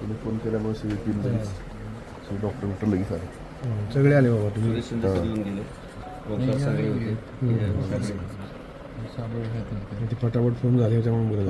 तुम्ही फोन केल्यामुळे सगळी टीम झाली सगळे डॉक्टर डॉक्टर लगेच आले. सगळे आले बाबा तुम्ही. ते फटाफट फोन झाले त्याच्यामुळे बोलत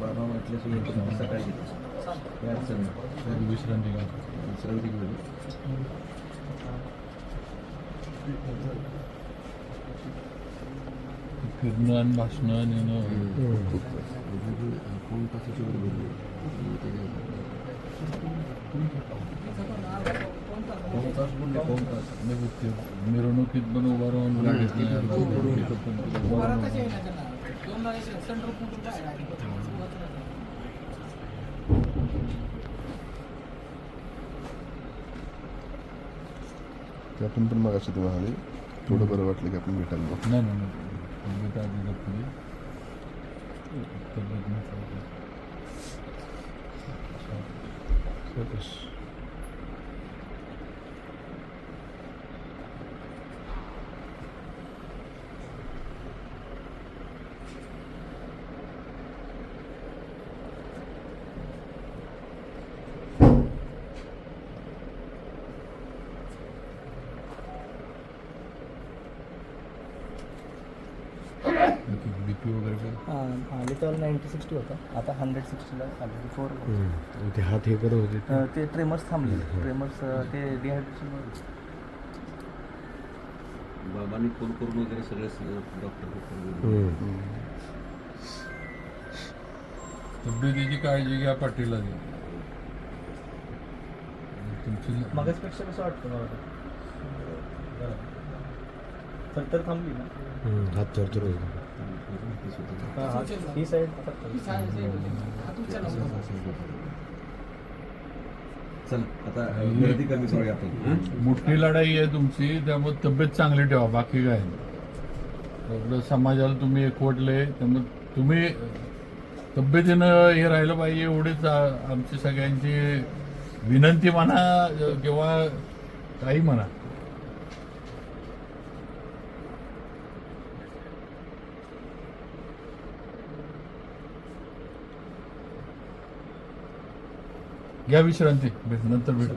बाबा म्हटलं सकाळी. विश्रांती विश्रांती फिरणं आणि भाषणं नेणं फोन तासाच्या वर बोललो. पाऊण तास बोलले पाऊण तास ते मिरवणुकीत पण उभा राहून. इथं पण. ते आपण थोडं बरं वाटलं की आपण भेटायला जाऊ. नाही नाही नाही तब्येत आधी नाही तब्येत महत्वाची. बीपी वगैरे काय आले तर नाईन्टी सिक्स्टी होता. आता हंड्रेड सिक्स्टीला आले बिफोर ते हात हे करत होते. ते ट्रेमर्स थांबले. ट्रेमर्स ते डिहायड्रेशन बाबांनी फोन करून वगैरे सगळे डॉक्टर हम्म. तब्येतीची काळजी घ्या पाटील आधी तुमची मगाचपेक्षा कसं वाटतं मला तर तर थांबली ना. हात चरचर होते हा, हा. ही साईड चल आता गर्दी कमी करूया आपण हं? मोठी लढाई आहे तुमची त्यामुळे तब्येत चांगली ठेवा बाकी काय नाही. आपलं समाजाला तुम्ही एकवटले त्यामुळे तुम्ही तब्येतीनं हे राहिलं पाहिजे एवढीच आ- आमची सगळ्यांची विनंती म्हणा किंवा काही म्हणा घ्या विश्रांती. भेट नंतर भेट.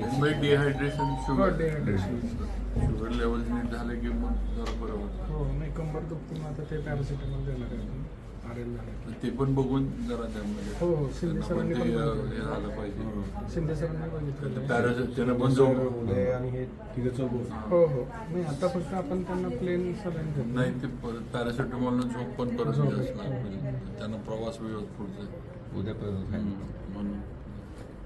Mumbai dehydration sugar sugar level नीट झालं की मग जरा बरं होतं. हो नाही कंबर दुखते मग आता ते पॅरासिटामॉल देणार आहे. झालं ते पण बघून जरा त्यामध्ये हो, हो. शिंदे त्यांना पण सरांनी पण. हे झालं पाहिजे. शिंदे सरांनी बघितलं. त्यानं पण जाऊन हो हो. नाही आता फक्त आपण त्यांना प्लेन सलाईन देतो नाही ते पॅरासिटामॉल झोप पण परत लागतील त्यांना प्रवास वेळ पुढचे उद्यापर्यंत आहे. म्हणून.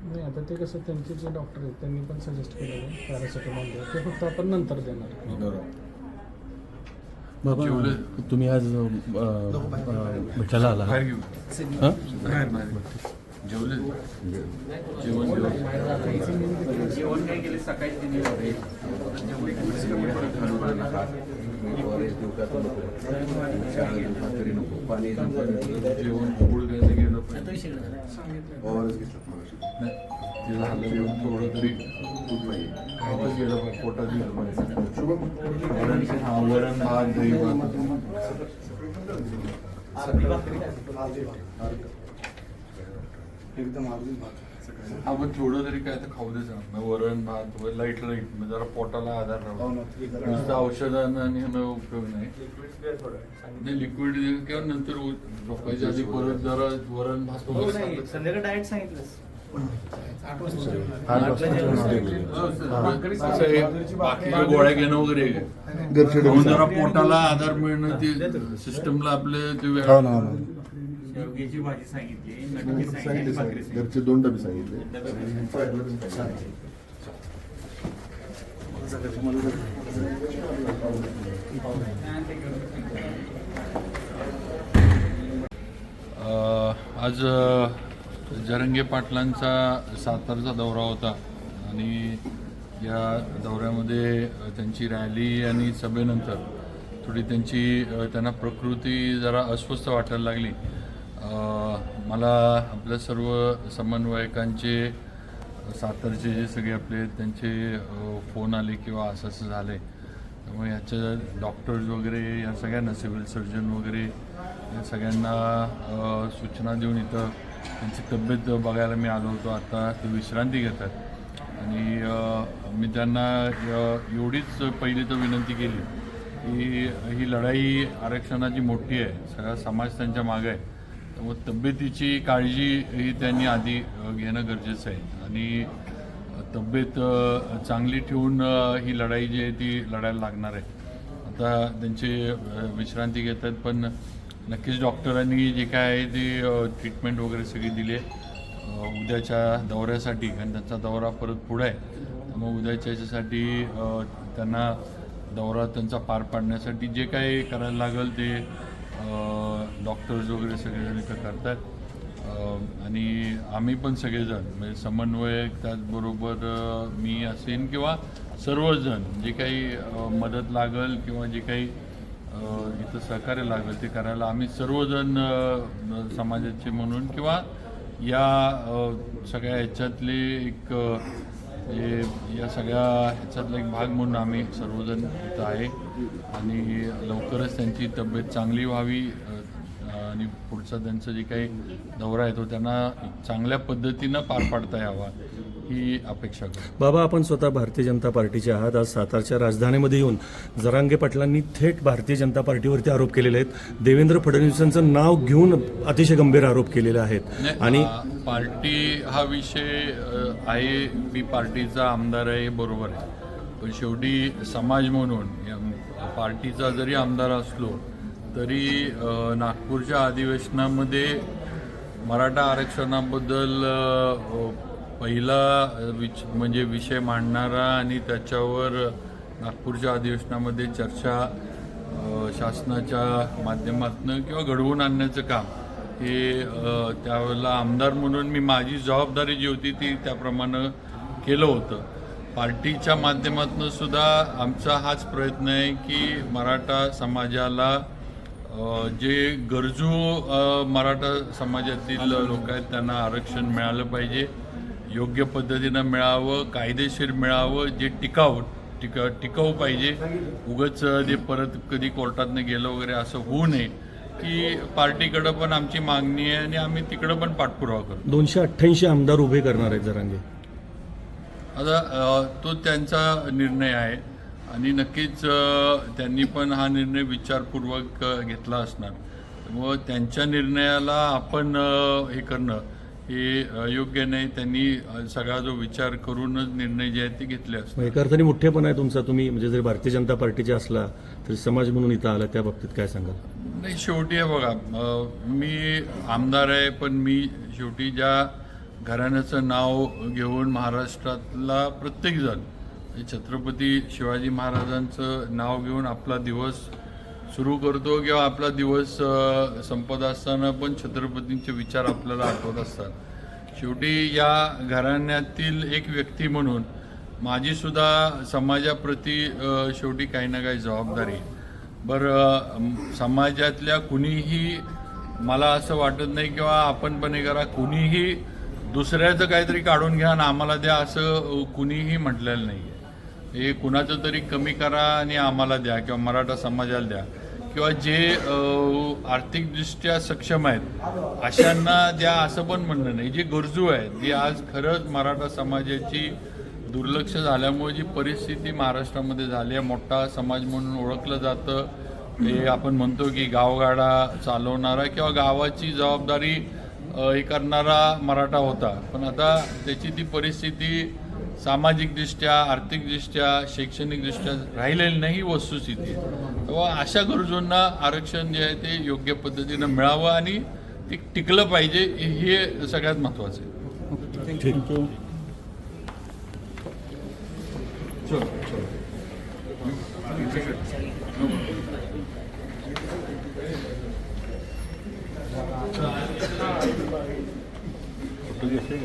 नाही आता ते कसं त्यांचे जे डॉक्टर आहेत त्यांनी पण सजेस्ट केलेलं आहे पॅरासिटामॉल ते फक्त आपण नंतर देणार. बाबा? तुम्ही आज भेटायला आला हा? जेवले जेवण जेवण जेवण काय केले सकाळी तिने नको. पाणी. जेवण फूड घ्यायला गेलं पाहिजे ORS घेतलं मगाशी. नाही, ते झालं जेवण थोडं तरी खायलाच गेलं पाहिजे पोटात गेलं पाहिजे वरण हा, वरण भात दही भात एकदम आर्धी भाग हा पण थोडं तरी काय तर खाऊ दे सांग वरण भात व लाइट लाइट मग जरा पोटाला आधार राहतो नुसतं औषधानं आणि ह्यानं उपयोग नाही. नाही लिक्विड किंवा नंतर झोपायच्या आधी परत जरा वरण भात हो, संध्याकाळी डाएट बाकीच्या गोळ्या घेणं वगैरे जरा पोटाला आधार मिळणं ते सिस्टमला आपले ते शेवग्याची भाजी सांगितली नटकी सांगितली. भाकरी सांगितली. घरचे दोन डबे सांगितले. अ, आज जरंगे पाटलांचा सातारचा दौरा होता आणि या दौऱ्यामध्ये त्यांची रॅली आणि सभेनंतर थोडी त्यांची त्यांना प्रकृती जरा अस्वस्थ वाटायला लागली. मला आपल्या सर्व समन्वयकांचे सातारचे जे सगळे आपले त्यांचे फोन आले किंवा असं असं झालं त्यामुळे याच्या डॉक्टर्स वगैरे या सगळ्यांना सिव्हिल सर्जन वगैरे या सगळ्यांना सूचना देऊन इथं त्यांची तब्येत बघायला मी आलो होतो. आता ते विश्रांती घेतात. आणि मी त्यांना एवढीच पहिली तर विनंती केली की ही लढाई आरक्षणाची मोठी आहे. सगळा समाज त्यांच्या मागे आहे. त्यामुळे तब्येतीची काळजी ही त्यांनी आधी घेणं गरजेचं आहे. आणि तब्येत चांगली ठेवून ही लढाई जी आहे ती लढायला लागणार आहे. आता त्यांची विश्रांती विश्रांती घेतात पण नक्कीच डॉक्टरांनी जे काय आहे ते ट्रीटमेंट वगैरे सगळी दिली. आहे उद्याच्या दौऱ्यासाठी कारण त्यांचा दौरा परत पुढे आहे. त्यामुळे उद्याच्या याच्यासाठी त्यांना दौरा त्यांचा पार पाडण्यासाठी जे काही करायला लागेल ते डॉक्टर्स वगैरे सगळेजण इथं करतात. आणि आम्ही पण सगळेजण म्हणजे समन्वयक त्याचबरोबर मी असेन किंवा सर्वजण जे काही मदत लागेल किंवा जे काही इथं सहकार्य लागेल ते करायला आम्ही सर्वजण समाजाचे म्हणून किंवा या सगळ्या ह्याच्यातले एक हे या सगळ्या ह्याच्यातला एक भाग म्हणून आम्ही सर्वजण इथं आहे. आणि लवकरच त्यांची तब्येत चांगली व्हावी आणि पुढचा त्यांचं जे काही दौरा येतो त्यांना चांगल्या पद्धतीनं पार पाडता यावा. ही अपेक्षा करतो. बाबा आपण स्वतः भारतीय जनता पार्टीचे आहात. आज सातारच्या राजधानीमध्ये येऊन जरांगे पाटलांनी थेट भारतीय जनता पार्टीवरती आरोप केलेले आहेत. देवेंद्र फडणवीसांचं नाव घेऊन अतिशय गंभीर आरोप केलेले आहेत. आणि पार्टी हा विषय आहे मी पार्टीचा आमदार आहे बरोबर आहे. पण शेवटी समाज म्हणून या पार्टीचा जरी आमदार असलो तरी नागपूरच्या अधिवेशनामध्ये मराठा आरक्षणाबद्दल पहिला विच म्हणजे विषय मांडणारा आणि त्याच्यावर नागपूरच्या अधिवेशनामध्ये चर्चा शासनाच्या माध्यमातून किंवा घडवून आणण्याचं काम हे त्यावेळेला आमदार म्हणून मी माझी जबाबदारी जी होती ती त्याप्रमाणे केलं होतं. पार्टीच्या माध्यमातून सुद्धा आमचा हाच प्रयत्न आहे की मराठा समाजाला जे गरजू मराठा समाजातील लोक आहेत त्यांना आरक्षण मिळालं पाहिजे. योग्य पद्धतीनं मिळावं कायदेशीर मिळावं जे टिकाऊ टिका टिकाऊ पाहिजे. उगच ते परत कधी कोर्टातनं गेलं वगैरे असं होऊ नये. की पार्टीकडं पण आमची मागणी आहे आणि आम्ही तिकडं पण पाठपुरावा करतो. दोनशे अठ्ठ्याऐंशी आमदार उभे करणार आहेत जरांगे आता तो त्यांचा निर्णय आहे आणि नक्कीच त्यांनी पण हा निर्णय विचारपूर्वक घेतला असणार. त्यामुळं त्यांच्या निर्णयाला आपण हे करणं हे योग्य नाही त्यांनी सगळा जो विचार करूनच निर्णय जे आहेत ते घेतले असतात. एका अर्थाने मोठेपणा आहे तुमचा. तुम्ही म्हणजे जरी भारतीय जनता पार्टीचे असला तरी समाज म्हणून इथं आला त्या बाबतीत काय सांगाल? नाही शेवटी आहे बघा मी आमदार आहे पण मी शेवटी ज्या घराण्याचं नाव घेऊन महाराष्ट्रातला प्रत्येकजण छत्रपती शिवाजी महाराजांचं नाव घेऊन आपला दिवस सुरू करतो किंवा आपला दिवस संपत असताना पण छत्रपतींचे विचार आपल्याला आठवत असतात. शेवटी या घराण्यातील एक व्यक्ती म्हणून माझी सुद्धा समाजाप्रती शेवटी काही ना काही जबाबदारी. बरं समाजातल्या कुणीही मला असं वाटत नाही किंवा आपण पण हे करा कुणीही दुसऱ्याचं काहीतरी काढून घ्या आणि आम्हाला द्या असं कुणीही म्हटलेलं नाही आहे हे कुणाचं तरी कमी करा आणि आम्हाला द्या किंवा मराठा समाजाला द्या. किंवा जे आर्थिकदृष्ट्या सक्षम आहेत अशांना द्या असं पण म्हणणं नाही. जे गरजू आहेत जे आज खरंच मराठा समाजाची दुर्लक्ष झाल्यामुळे जी परिस्थिती महाराष्ट्रामध्ये झाली आहे मोठा समाज म्हणून ओळखलं जातं. हे आपण म्हणतो की गावगाडा चालवणारा किंवा गावाची जबाबदारी हे करणारा मराठा होता. पण आता त्याची ती परिस्थिती सामाजिकदृष्ट्या आर्थिकदृष्ट्या शैक्षणिकदृष्ट्या राहिलेली नाही ही वस्तुस्थिती. आहे. तेव्हा अशा गरजूंना आरक्षण जे आहे ते योग्य पद्धतीनं मिळावं आणि ते टिकलं पाहिजे हे सगळ्यात महत्त्वाचं आहे. podía ser.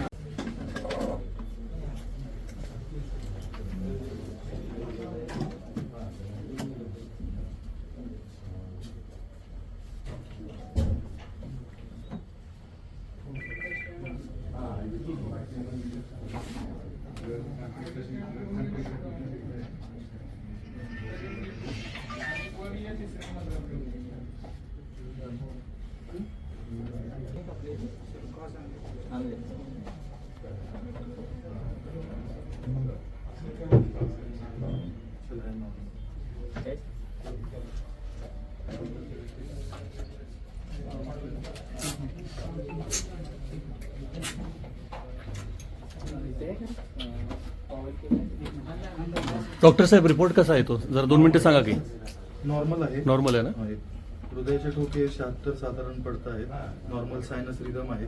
¿no? डॉक्टर साहेब रिपोर्ट कसा येतो जरा दोन मिनिटं सांगा की. नॉर्मल आहे. नॉर्मल आहे ना? आहेत. हृदयाचे ठोके शहात्तर साधारण पडत आहेत. नॉर्मल सायनस रिदम आहे.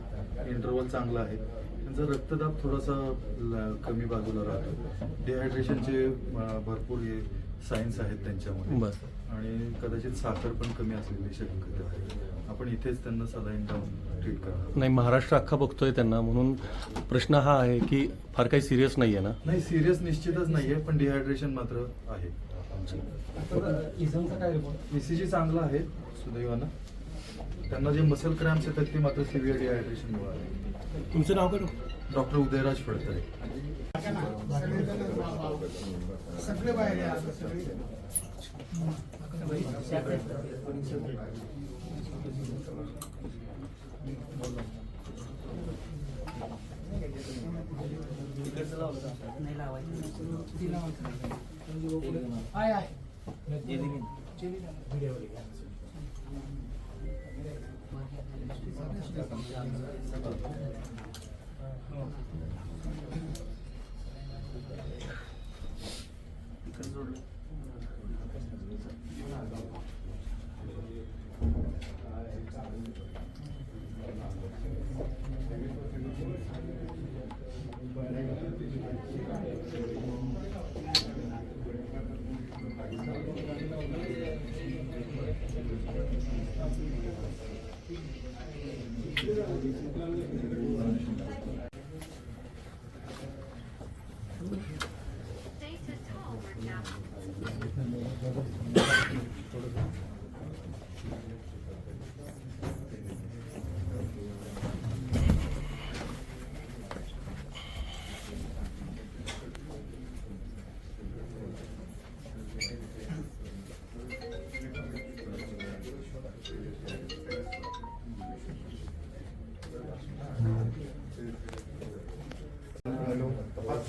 इंटरवल चांगला आहे. त्यांचा रक्तदाब थोडासा ल- कमी बाजूला राहतो. डिहायड्रेशनचे अं, भरपूर हे सायन्स आहेत त्यांच्यामध्ये. बरं. आणि कदाचित साखर पण कमी असलेली शक्यता आहे. आपण इथेच त्यांना सलाईन लावून ट्रीट करणार नाही महाराष्ट्र अख्खा बघतोय त्यांना. म्हणून प्रश्न हा आहे की फार काही सिरियस नाही आहे ना? नाही सिरियस निश्चितच नाहीये पण डिहायड्रेशन मात्र आहे. इझमचा काय रिपोर्ट ईसीजी चांगला आहे सुदैवानं. त्यांना जे मसल क्रॅम्प्स येतात ते मात्र सिव्हिअर डिहायड्रेशनमुळे आहे. तुमचं नाव काय डॉक्टर? उदयराज फडतरे. नाही लावायचं ती लावायचं आहे आहे जेलिंग जेलिंग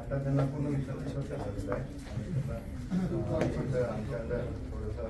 आता त्यांना पूर्ण विश्वास झालेला आहे फक्त आमच्या थोडंसं